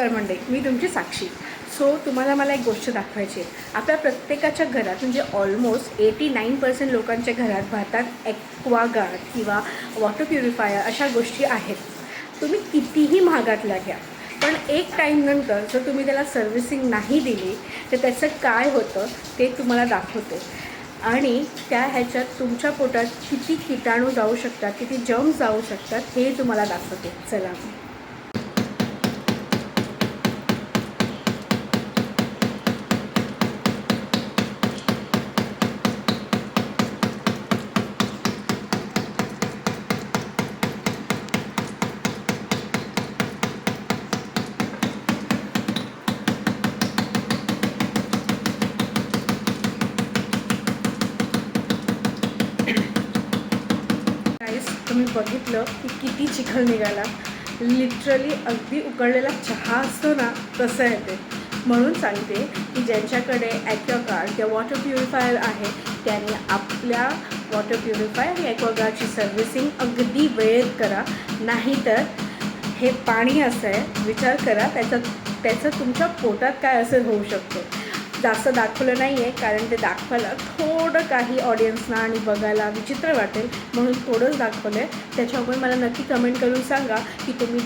नमस्कार मंडळी मी तुमची साक्षी. सो तुम्हाला मला एक गोष्ट दाखवायची आहे. आपल्या प्रत्येकाच्या घरात म्हणजे ऑलमोस्ट एटी नाईन पर्सेंट लोकांच्या घरात भारतात ॲक्वागार्ड किंवा वॉटर प्युरिफायर अशा गोष्टी आहेत. तुम्ही कितीही महागातल्या घ्या पण एक टाईमनंतर जर तुम्ही त्याला सर्व्हिसिंग नाही दिली तर त्याचं काय होतं ते तुम्हाला दाखवते. आणि त्या ह्याच्यात तुमच्या पोटात किती किटाणू जाऊ शकतात किती जम्स जाऊ शकतात हे तुम्हाला दाखवते. चला. गाईस तुम्ही बघितलं की किती चिखल निघाला. लिटरली अगदी उकळलेला चहा असतो ना तसं येते म्हणून सांगते की ज्यांच्याकडे ॲक्वागार्ड किंवा वॉटर प्युरिफायर आहे त्यांनी आपल्या वॉटर प्युरिफायर आणि ॲक्वागार्डची सर्व्हिसिंग अगदी वेळेत करा. नाहीतर हे पाणी असं आहे विचार करा त्याचं त्याचं तुमच्या पोटात काय असं होऊ शकतं. जास्त दाखवलं नाही आहे कारण ते दाखवायला थोडं काही ऑडियन्सना आणि बघायला विचित्र वाटेल म्हणून थोडंच दाखवलं आहे त्याच्यामुळे मला नक्की कमेंट करून सांगा की तुम्ही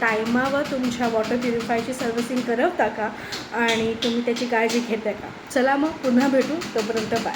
टायमावर तुमच्या वॉटर प्युरिफायची सर्व्हिसिंग करवता का? आणि तुम्ही त्याची काळजी घेता का? चला मग पुन्हा भेटू. तोपर्यंत बाय